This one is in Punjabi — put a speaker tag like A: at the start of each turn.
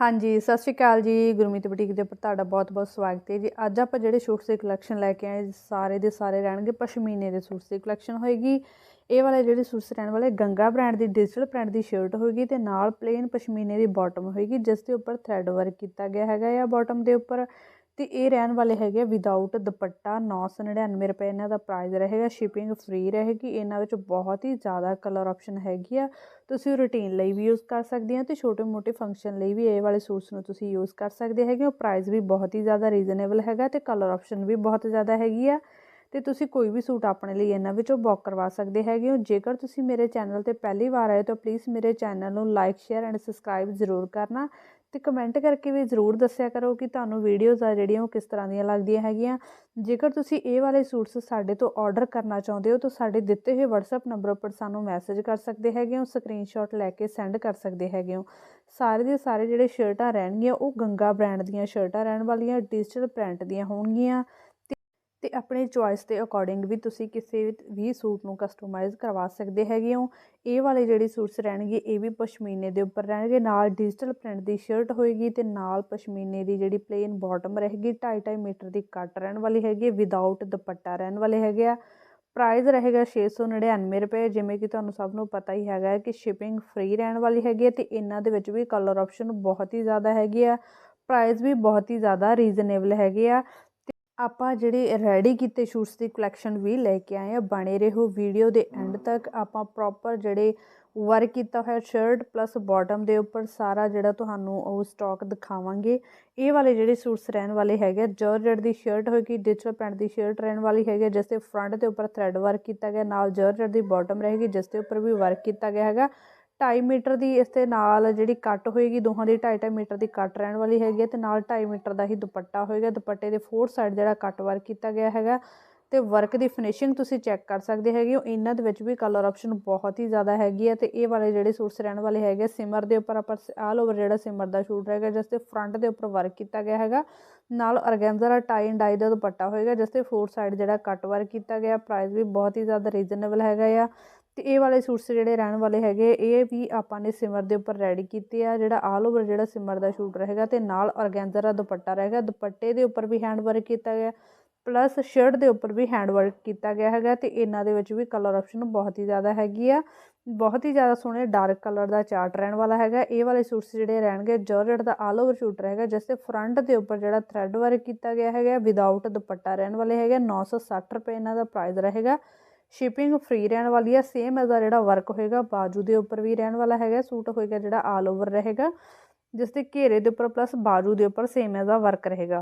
A: ਹਾਂਜੀ, ਸਤਿ ਸ਼੍ਰੀ ਅਕਾਲ ਜੀ। ਗੁਰਮੀਤ ਬੁਟੀਕ ਦੇ ਉੱਪਰ ਤੁਹਾਡਾ ਬਹੁਤ-ਬਹੁਤ ਸਵਾਗਤ ਹੈ ਜੀ। ਅੱਜ ਆਪਾਂ ਜਿਹੜੇ ਸੂਟਸ ਦੀ ਕਲੈਕਸ਼ਨ ਲੈ ਕੇ ਆਏ ਸਾਰੇ ਦੇ ਸਾਰੇ ਰਹਿਣਗੇ ਪਸ਼ਮੀਨੇ ਦੇ ਸੂਟਸ ਦੀ ਕਲੈਕਸ਼ਨ ਹੋਏਗੀ। ਇਹ ਵਾਲੇ ਜਿਹੜੇ ਸੂਟਸ ਰਹਿਣ ਵਾਲੇ ਗੰਗਾ ਬ੍ਰਾਂਡ ਦੀ ਡਿਜੀਟਲ ਪ੍ਰਿੰਟ ਦੀ ਸ਼ਰਟ ਹੋਏਗੀ ਤੇ ਨਾਲ ਪਲੇਨ ਪਸ਼ਮੀਨੇ ਦੀ ਬਾਟਮ ਹੋਏਗੀ, ਜਿਸ ਦੇ ਉੱਪਰ ਥ੍ਰੈਡ ਵਰਕ ਕੀਤਾ ਗਿਆ ਹੈਗਾ ਆ ਬਾਟਮ ਦੇ ਉੱਪਰ। ਅਤੇ ਇਹ ਰਹਿਣ ਵਾਲੇ ਹੈਗੇ ਵਿਦਆਊਟ ਦੁਪੱਟਾ 999 ਰੁਪਏ, ਇਹਨਾਂ ਦਾ ਪ੍ਰਾਈਜ਼ ਰਹੇਗਾ ਸ਼ਿਪਿੰਗ ਫ੍ਰੀ ਰਹੇਗੀ, ਇਹਨਾਂ ਵਿੱਚ ਬਹੁਤ ਹੀ ਜ਼ਿਆਦਾ ਕਲਰ ਆਪਸ਼ਨ ਹੈਗੀ ਆ। ਤੁਸੀਂ ਰੂਟੀਨ ਲਈ ਵੀ ਯੂਜ਼ ਕਰ ਸਕਦੇ ਹੋ ਅਤੇ ਛੋਟੇ ਮੋਟੇ ਫੰਕਸ਼ਨ ਲਈ ਵੀ ਇਹ ਵਾਲੇ ਸੂਟਸ ਨੂੰ ਤੁਸੀਂ ਯੂਜ਼ ਕਰ ਸਕਦੇ ਹੈਗੇ ਹੋ। ਪ੍ਰਾਈਸ ਵੀ ਬਹੁਤ ਹੀ ਜ਼ਿਆਦਾ ਰੀਜ਼ਨੇਬਲ ਹੈਗਾ ਅਤੇ ਕਲਰ ਆਪਸ਼ਨ ਵੀ ਬਹੁਤ ਜ਼ਿਆਦਾ ਹੈਗੀ ਆ। ਤੇ ਤੁਸੀਂ ਕੋਈ ਵੀ ਸੂਟ ਆਪਣੇ ਲਈ ਇਹਨਾਂ ਵਿੱਚੋਂ ਬੁੱਕ ਕਰਵਾ ਸਕਦੇ ਹੈਗੇ ਹੋ। ਜੇਕਰ ਤੁਸੀਂ ਮੇਰੇ ਚੈਨਲ ਤੇ ਪਹਿਲੀ ਵਾਰ ਆਏ ਤਾਂ ਪਲੀਜ਼ ਮੇਰੇ ਚੈਨਲ ਨੂੰ ਲਾਈਕ ਸ਼ੇਅਰ ਐਂਡ ਸਬਸਕ੍ਰਾਈਬ ਜ਼ਰੂਰ ਕਰਨਾ ਤੇ ਕਮੈਂਟ ਕਰਕੇ ਵੀ ਜ਼ਰੂਰ ਦੱਸਿਆ ਕਰੋ ਕਿ ਤੁਹਾਨੂੰ ਵੀਡੀਓਜ਼ ਆ ਜਿਹੜੀਆਂ ਉਹ ਕਿਸ ਤਰ੍ਹਾਂ ਦੀਆਂ ਲੱਗਦੀਆਂ ਹੈਗੀਆਂ। ਜੇਕਰ ਤੁਸੀਂ ਇਹ ਵਾਲੇ ਸੂਟਸ ਸਾਡੇ ਤੋਂ ਆਰਡਰ ਕਰਨਾ ਚਾਹੁੰਦੇ ਹੋ ਤਾਂ ਸਾਡੇ ਦਿੱਤੇ ਹੋਏ WhatsApp ਨੰਬਰ ਉੱਪਰ ਸਾਨੂੰ ਮੈਸੇਜ ਕਰ ਸਕਦੇ ਹੈਗੇ ਹੋ ਸਕਰੀਨਸ਼ਾਟ ਲੈ ਕੇ ਸੈਂਡ ਕਰ ਸਕਦੇ ਹੈਗੇ ਹੋ। ਸਾਰੇ ਦੇ ਸਾਰੇ ਜਿਹੜੇ ਸ਼ਰਟਾਂ ਰਹਿਣਗੀਆਂ, ਉਹ ਗੰਗਾ ਬ੍ਰਾਂਡ ਦੀਆਂ ਸ਼ਰਟਾਂ ਰਹਿਣ ਵਾਲੀਆਂ ਡਿਜੀਟਲ ਪ੍ਰਿੰਟ ਦੀਆਂ ਹੋਣਗੀਆਂ। ਤੇ ਆਪਣੇ ਚੁਆਇਸ ਦੇ ਅਕੋਰਡਿੰਗ ਵੀ ਤੁਸੀਂ ਕਿਸੇ ਵੀ ਸੂਟ ਨੂੰ ਕਸਟਮਾਈਜ਼ ਕਰਵਾ ਸਕਦੇ ਹੈਗੇ ਹੋ। ਇਹ ਵਾਲੇ ਜਿਹੜੇ ਸੂਟਸ ਰਹਿਣਗੇ, ਇਹ ਵੀ ਪਸ਼ਮੀਨੇ ਦੇ ਉੱਪਰ ਰਹਿਣਗੇ। ਨਾਲ ਡਿਜੀਟਲ ਪ੍ਰਿੰਟ ਦੀ ਸ਼ਰਟ ਹੋਏਗੀ ਤੇ ਨਾਲ ਪਸ਼ਮੀਨੇ ਦੀ ਜਿਹੜੀ ਪਲੇਨ ਬਾਟਮ ਰਹੇਗੀ 2.5 ਮੀਟਰ ਦੀ ਕੱਟ ਰਹਿਣ ਵਾਲੀ ਹੈਗੀ ਵਿਦਆਊਟ ਦੁਪੱਟਾ ਰਹਿਣ ਵਾਲੇ ਹੈਗੇ ਆ। ਪ੍ਰਾਈਸ ਰਹੇਗਾ 699 ਰੁਪਏ, ਜਿਵੇਂ ਕਿ ਤੁਹਾਨੂੰ ਸਭ ਨੂੰ ਪਤਾ ਹੀ ਹੈਗਾ ਕਿ ਸ਼ਿਪਿੰਗ ਫ੍ਰੀ ਰਹਿਣ ਵਾਲੀ ਹੈਗੀ ਹੈ ਤੇ ਇਹਨਾਂ ਦੇ ਵਿੱਚ ਵੀ ਕਲਰ ਆਪਸ਼ਨ ਬਹੁਤ ਹੀ ਜ਼ਿਆਦਾ ਹੈਗੇ ਆ। ਪ੍ਰਾਈਸ ਵੀ ਬਹੁਤ ਹੀ ਜ਼ਿਆਦਾ ਰੀਜ਼ਨੇਬਲ ਹੈਗੇ ਆ। ਆਪਾਂ ਜਿਹੜੇ ਰੈਡੀ ਕੀਤੇ ਸ਼ੂਟਸ ਦੀ ਕਲੈਕਸ਼ਨ ਵੀ ਲੈ ਕੇ ਆਏ ਆ, ਬਣੇ ਰਹੋ ਵੀਡੀਓ ਦੇ ਐਂਡ ਤੱਕ। ਆਪਾਂ ਪ੍ਰੋਪਰ ਜਿਹੜੇ ਵਰਕ ਕੀਤਾ ਹੋਇਆ ਸ਼ਰਟ ਪਲੱਸ ਬਾਟਮ ਦੇ ਉੱਪਰ ਸਾਰਾ ਜਿਹੜਾ ਤੁਹਾਨੂੰ ਉਹ ਸਟਾਕ ਦਿਖਾਵਾਂਗੇ। ਇਹ ਵਾਲੇ ਜਿਹੜੇ ਸੂਟਸ ਰਹਿਣ ਵਾਲੇ ਹੈਗੇ ਜਰਜਟ ਦੀ ਸ਼ਰਟ ਹੋਏਗੀ ਡਿਜੀਟਲ ਪੈਂਟ ਦੀ ਸ਼ਰਟ ਰਹਿਣ ਵਾਲੀ ਹੈਗੀ ਜਿਸ ਦੇ ਫਰੰਟ ਦੇ ਉੱਪਰ ਥ੍ਰੈਡ ਵਰਕ ਕੀਤਾ ਗਿਆ, ਨਾਲ ਜਰਜਟ ਦੀ ਬਾਟਮ ਰਹੇਗੀ, ਜਿਸ ਦੇ ਉੱਪਰ ਵੀ ਵਰਕ ਕੀਤਾ ਗਿਆ ਹੈਗਾ। ਢਾਈ ਮੀਟਰ ਦੀ ਇਸ ਦੇ ਨਾਲ ਜਿਹੜੀ ਕੱਟ ਹੋਏਗੀ, ਦੋਹਾਂ ਦੀ 2.5 ਮੀਟਰ ਦੀ ਕੱਟ ਰਹਿਣ ਵਾਲੀ ਹੈਗੀ ਅਤੇ ਨਾਲ ਢਾਈ ਮੀਟਰ ਦਾ ਹੀ ਦੁਪੱਟਾ ਹੋਏਗਾ। ਦੁਪੱਟੇ ਦੇ ਫੋਰ ਸਾਈਡ ਜਿਹੜਾ ਕੱਟ ਵਰਕ ਕੀਤਾ ਗਿਆ ਹੈਗਾ ਤੇ ਵਰਕ ਦੀ ਫਿਨਿਸ਼ਿੰਗ ਤੁਸੀਂ ਚੈੱਕ ਕਰ ਸਕਦੇ ਹੈਗੇ ਹੋ। ਇਹਨਾਂ ਦੇ ਵਿੱਚ ਵੀ ਕਲਰ ਆਪਸ਼ਨ ਬਹੁਤ ਹੀ ਜ਼ਿਆਦਾ ਹੈਗੀ ਹੈ ਤੇ ਇਹ ਵਾਲੇ ਜਿਹੜੇ ਸੂਟਸ ਰਹਿਣ ਵਾਲੇ ਹੈਗੇ ਸਿਮਰ ਦੇ ਉੱਪਰ ਆਪਾਂ ਆਲ ਓਵਰ ਜਿਹੜਾ ਸਿਮਰ ਦਾ ਸ਼ੂਟ ਰਹੇਗਾ, ਜਿਸ ਤੇ ਫਰੰਟ ਦੇ ਉੱਪਰ ਵਰਕ ਕੀਤਾ ਗਿਆ ਹੈਗਾ। ਨਾਲ organza the tie and dye ਦਾ ਦੁਪੱਟਾ ਹੋਏਗਾ, ਜਿਸ ਤੇ ਫੋਰ ਸਾਈਡ ਜਿਹੜਾ ਕੱਟ ਵਰਕ ਕੀਤਾ ਗਿਆ। ਪ੍ਰਾਈਸ ਵੀ ਬਹੁਤ ਹੀ ਜ਼ਿਆਦਾ ਰੀਜ਼ਨੇਬਲ ਹੈਗਾ ਆ। ਅਤੇ ਇਹ ਵਾਲੇ ਸੂਟਸ ਜਿਹੜੇ ਰਹਿਣ ਵਾਲੇ ਹੈਗੇ, ਇਹ ਵੀ ਆਪਾਂ ਨੇ ਸਿਮਰ ਦੇ ਉੱਪਰ ਰੈਡੀ ਕੀਤੇ ਆ। ਜਿਹੜਾ ਆਲ ਓਵਰ ਜਿਹੜਾ ਸਿਮਰ ਦਾ ਸ਼ੂਟ ਰਹੇਗਾ ਅਤੇ ਨਾਲ ਆਰਗੈਂਜ਼ਾ ਦਾ ਦੁਪੱਟਾ ਰਹੇਗਾ। ਦੁਪੱਟੇ ਦੇ ਉੱਪਰ ਵੀ ਹੈਂਡ ਵਰਕ ਕੀਤਾ ਗਿਆ ਪਲੱਸ ਸ਼ਰਟ ਦੇ ਉੱਪਰ ਵੀ ਹੈਂਡ ਵਰਕ ਕੀਤਾ ਗਿਆ ਹੈਗਾ ਤੇ ਇਹਨਾਂ ਦੇ ਵਿੱਚ ਵੀ ਕਲਰ ਆਪਸ਼ਨ ਬਹੁਤ ਹੀ ਜ਼ਿਆਦਾ ਹੈਗੀ ਆ। ਬਹੁਤ ਹੀ ਜ਼ਿਆਦਾ ਸੋਹਣੇ ਡਾਰਕ ਕਲਰ ਦਾ ਚਾਰਟ ਰਹਿਣ ਵਾਲਾ ਹੈਗਾ। ਇਹ ਵਾਲੇ ਸੂਟਸ ਜਿਹੜੇ ਰਹਿਣਗੇ ਜੋਰਜਟ ਦਾ ਆਲ ਓਵਰ ਸ਼ੂਟ ਰਹੇਗਾ, ਜਿਸ ਤੇ ਫਰੰਟ ਦੇ ਉੱਪਰ ਜਿਹੜਾ ਥ੍ਰੈਡ ਵਰਕ ਕੀਤਾ ਗਿਆ ਹੈਗਾ ਵਿਦਆਊਟ ਦੁਪੱਟਾ ਰਹਿਣ ਵਾਲੇ ਹੈਗੇ 960 ਰੁਪਏ ਇਹਨਾਂ ਦਾ ਪ੍ਰਾਈਸ ਰਹੇਗਾ। ਸ਼ਿਪਿੰਗ ਫ੍ਰੀ ਰਹਿਣ ਵਾਲੀ ਹੈ ਸੇਮ ਐਜ਼ ਦਾ ਜਿਹੜਾ ਵਰਕ ਹੋਏਗਾ, ਬਾਜੂ ਦੇ ਉੱਪਰ ਵੀ ਰਹਿਣ ਵਾਲਾ ਹੈਗਾ, ਸੂਟ ਹੋਏਗਾ ਜਿਹੜਾ ਆਲ ਓਵਰ ਰਹੇਗਾ, ਜਿਸ ਦੇ ਘੇਰੇ ਦੇ ਉੱਪਰ ਪਲੱਸ ਬਾਜੂ ਦੇ ਉੱਪਰ ਸੇਮ ਇਹਦਾ ਵਰਕ ਰਹੇਗਾ।